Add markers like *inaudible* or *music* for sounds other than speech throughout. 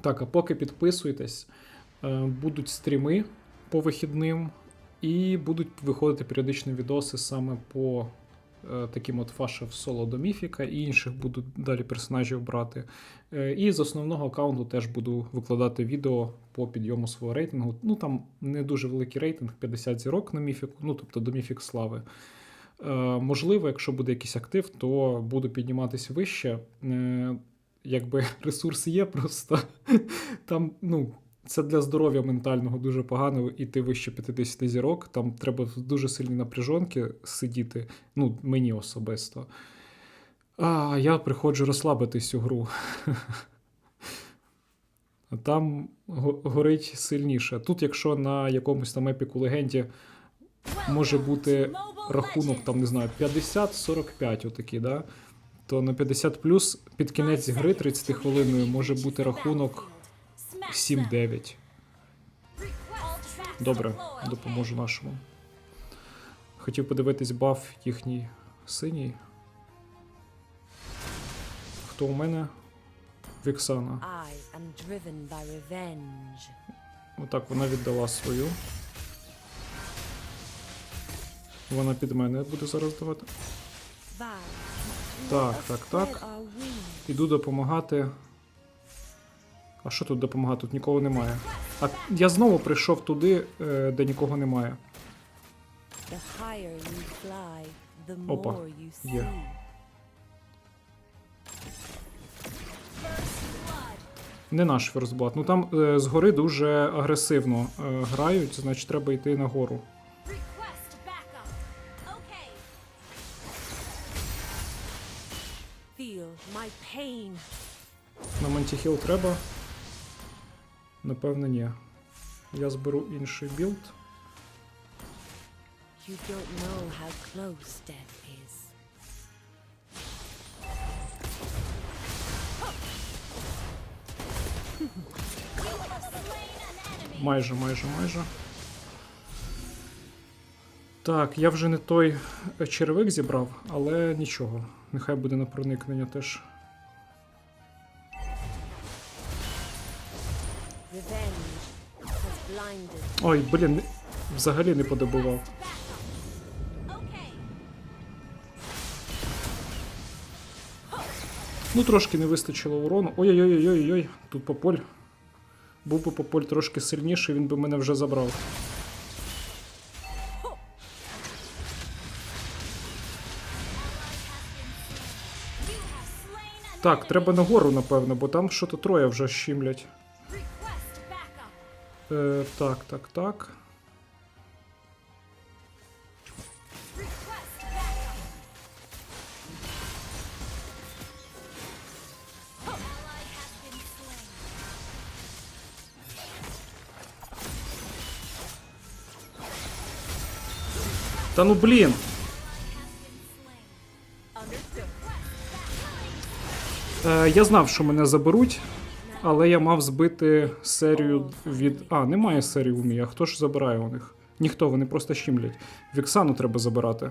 Так, а поки підписуйтесь, е, будуть стріми по вихідним, і будуть виходити періодичні відоси саме по е, таким от фашев соло до міфіка, і інших буду далі персонажів брати. Е, І з основного аккаунту теж буду викладати відео по підйому свого рейтингу. Ну там не дуже великий рейтинг, 50 зірок на міфіку, ну тобто до міфік слави. Можливо, якщо буде якийсь актив, то буду підніматися вище. Якби *laughs* ресурс є, просто *laughs* там, ну, це для здоров'я ментального дуже погано іти вище 50 зірок. Там треба в дуже сильні напряжонки сидіти. Ну, мені особисто. А я приходжу розслабитись цю гру. *laughs* А Там горить сильніше. Тут, якщо на якомусь там епіку легенді може бути рахунок, там, не знаю, 50-45 отакі, да? То на 50 плюс під кінець гри 30 хвилиною може бути рахунок 7-9. Добре, допоможу нашому. Хотів подивитись баф їхній синій. Хто у мене? Віксана. Отак вона віддала свою. Вона під мене буде зараз давати. Так, так, так. Іду допомагати. А що тут допомагати? Тут нікого немає. А я знову прийшов туди, е, де нікого немає. Опа, є. Не наш ферзблат. Ну там е, згори дуже агресивно е, грають, значить треба йти нагору. Pain. На Мантіхіл треба. Напевно, ні. Я зберу інший білд. You don't know how close death is. Майже, майже, майже. Так, я вже не той черевик зібрав, але нічого. Нехай буде на проникнення теж. Ой, блін, взагалі не подобував. Ну, трошки не вистачило урону. Ой-ой-ой-ой-ой, тут пополь. Був би пополь трошки сильніший, він би мене вже забрав. Так, треба нагору, напевно, бо там що-то троє вже щімлять. Е, так, так, так. Та ну блін! Е, я знав, що мене заберуть, але я мав збити серію від. А, немає серії у мій, а хто ж забирає у них? Ніхто, вони просто щімлять. Віксану треба забирати.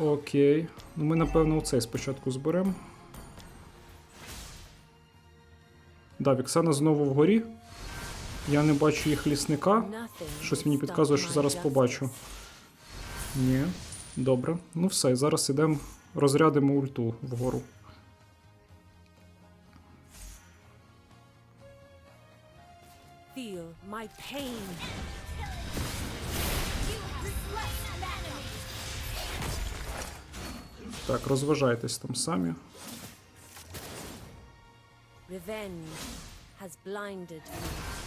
Окей. Ну ми, напевно, оцей спочатку зберемо. Да, Віксана знову вгорі. Я не бачу їх лісника. Щось мені підказує, що зараз побачу. Ні. Добре. Ну все, зараз ідемо, розрядимо ульту вгору. Feel my pain. Так, розважайтесь там самі. Revenge has blinded me.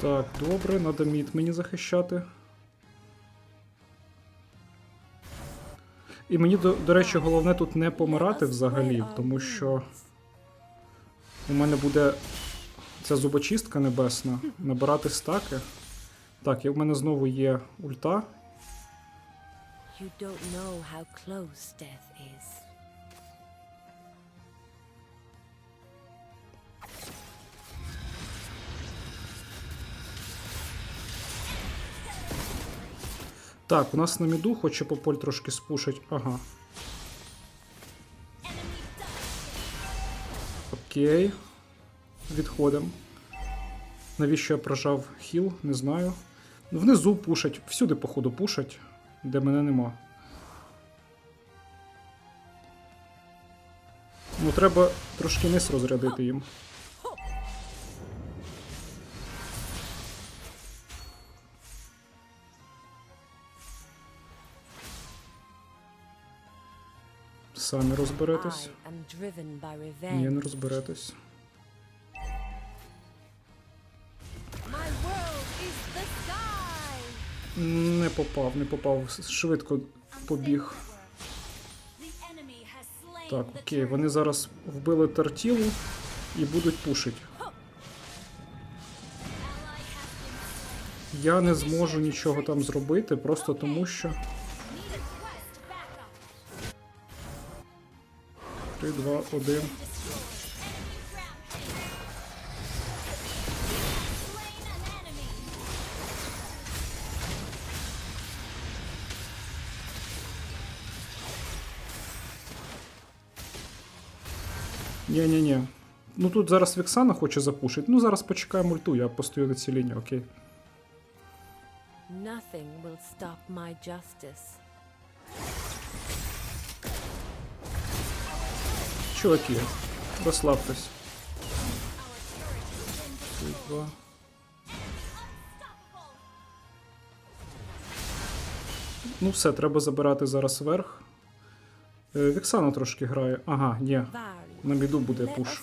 Так, добре, надо мід мені захищати. І мені, до, до речі, головне тут не помирати взагалі, тому що у мене буде ця зубочистка небесна, набирати стаки. Так, і в мене знову є ульта. You don't know how close death is. Так, у нас на міду хоче пополь трошки спушить. Ага. Окей. Відходимо. Навіщо я прожав хіл, не знаю. Внизу пушать, всюди, походу, пушать, де мене нема. Ну, треба трошки низ розрядити їм. Самі розберетесь. Ні, не розберетесь. Не попав, не попав. Швидко побіг. Так, окей, вони зараз вбили тортілу і будуть пушити. Я не зможу нічого там зробити, просто тому що. 3, 2, 1. Destroyed. Enemy rampage. Slain an enemy. Ні-ні-ні. Ну тут зараз Віксана хоче запушити. Ну зараз почекаємо ульту, я постою на цій лінії, окей. Nothing will stop my justice. Чуваки, розслабтесь. Ну все, треба забирати зараз верх. Е, Віксана трошки грає. Ага, ні. На біду буде пуш.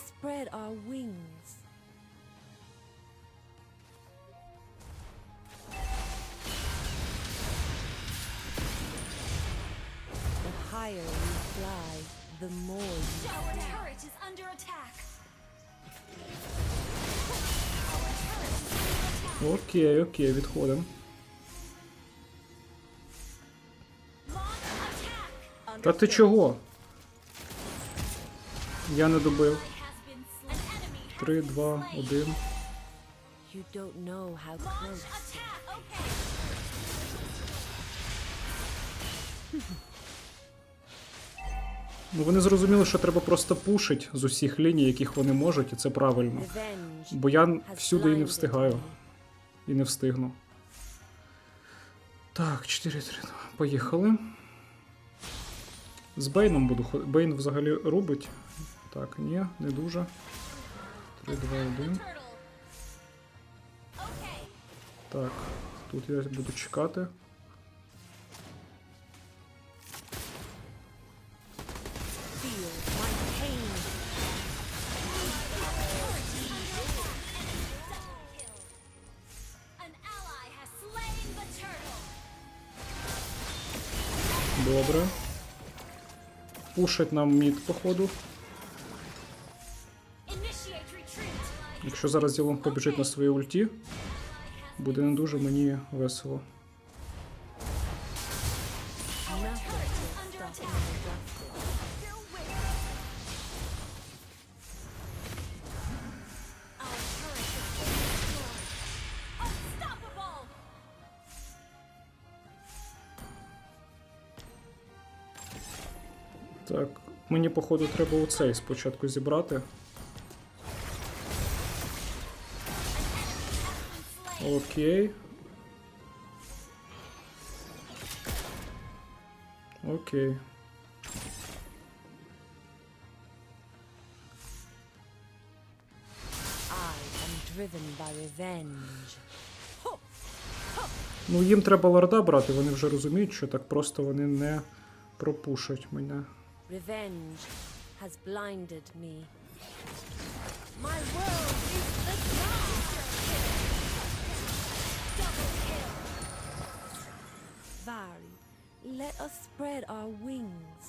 Окей, окей, відходимо. Та ти чого? Я не добив. Has been slain. An enemy has 3, 2, 1. You don't know how close. Ну вони зрозуміли, що треба просто пушить з усіх ліній, яких вони можуть, і це правильно. Бо я всюди і не встигаю. І не встигну. Так, 4 3 2. Поїхали. З Бейном буду ходити. Бейн взагалі рубить. Так, ні, не дуже. 3, 2, 1. Так, тут я буду чекати. Feel Пушать нам мід, походу. Якщо зараз Зілон побіжить на своїй ульті, буде не дуже мені весело. Так, мені, походу, треба оцей спочатку зібрати. Окей. Окей. Ну, їм треба лорда брати, вони вже розуміють, що так просто вони не пропушать мене. Revenge has blinded me. My world is the sky. Double kill. Vari, let us spread our wings.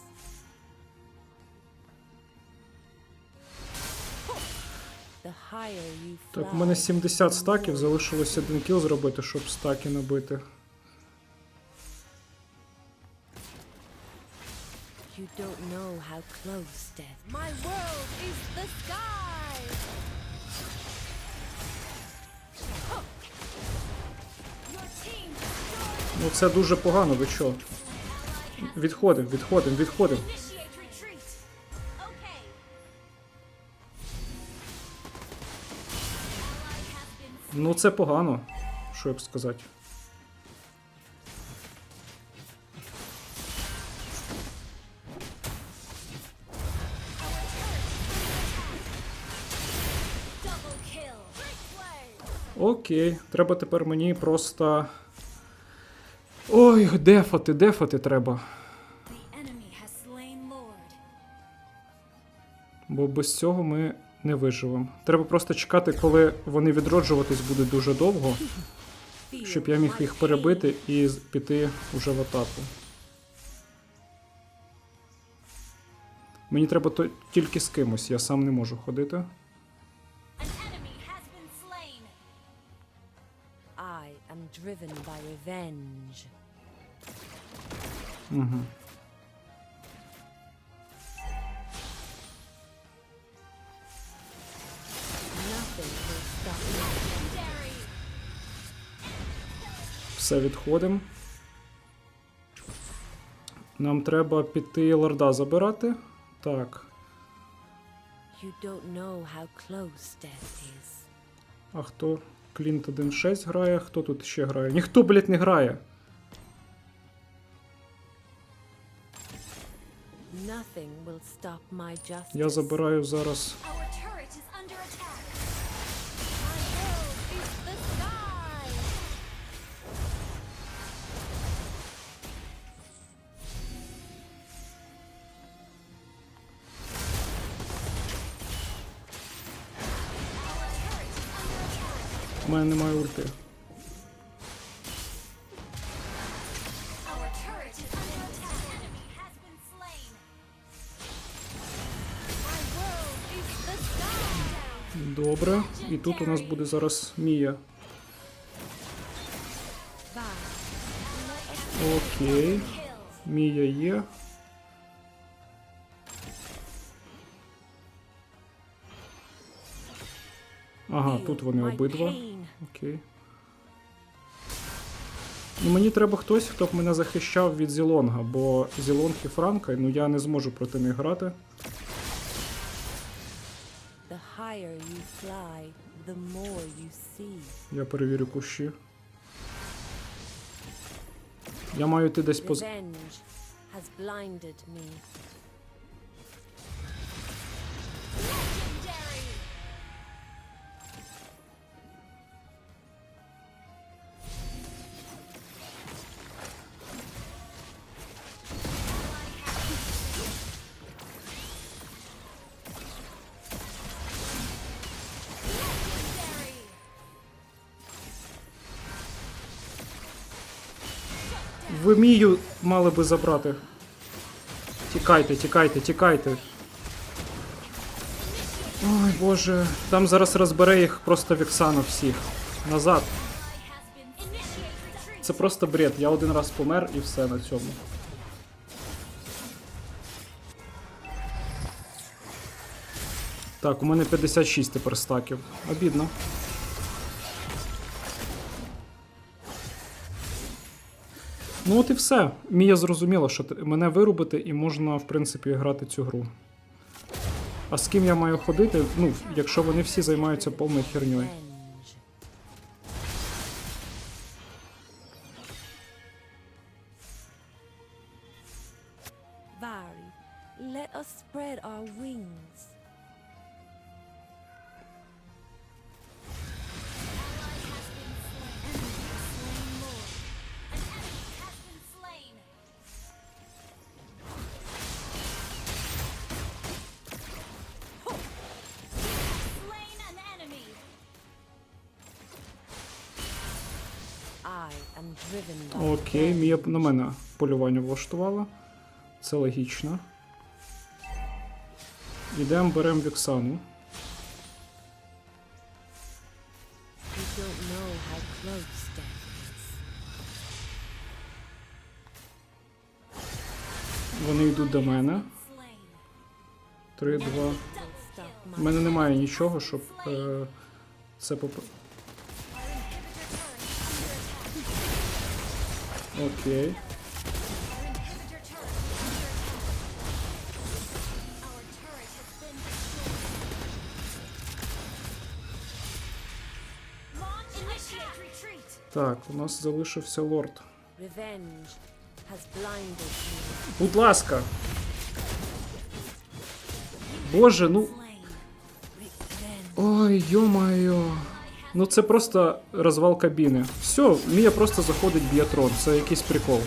Так, у мене 70 стаків, залишилось один кіл зробити, щоб стаки набити. You don't know how close death. My world is the sky. Ну це дуже погано, ви що? Відходимо, відходимо, відходимо. Ну це погано, що я б сказати. Окей, треба тепер мені просто. Ой, дефати, дефати треба. Бо без цього ми не виживемо. Треба просто чекати, коли вони відроджуватись будуть дуже довго, щоб я міг їх перебити і піти уже в атаку. Мені треба тільки з кимось, я сам не можу ходити. Driven by revenge. Угу. Все відходимо. Нам треба піти лорда забирати. Так. You don't know how close death is. А хто? Клінт 1.6 грає, хто тут ще грає? Ніхто, блядь, не грає. Я забираю зараз. У мене немає ульти. Sky. Добре. І тут у нас буде зараз Мія. Окей. Мія є. Ага, тут вони обидва. Окей. Ну, мені треба хтось, хто б мене захищав від Зілонга, бо Зілонг і Франка, ну я не зможу проти них грати. Я перевірю кущі. Я маю йти десь поз... Ви Мію мали би забрати. Тікайте, тікайте, тікайте. Ой, боже, там зараз розбере їх просто Віксана всіх. Назад. Це просто бред. Я один раз помер і все на цьому. Так, у мене 56 тепер стаків. Обідно. Ну от і все. Мія зрозуміла, що мене вирубити і можна, в принципі, грати цю гру. А з ким я маю ходити? Ну, якщо вони всі займаються повною херньою. Окей. Мія на мене полювання влаштувала. Це логічно. Ідемо, беремо Віксану. Вони йдуть до мене. Три, два. У мене немає нічого, щоб е, це поп... retreat. Так, у нас залишився лорд. Будь ласка. Боже, ну. Ой, йо-моє. Ну це просто розвал кабіни. Все, Мія просто заходить б'є трон. Це якийсь прикол.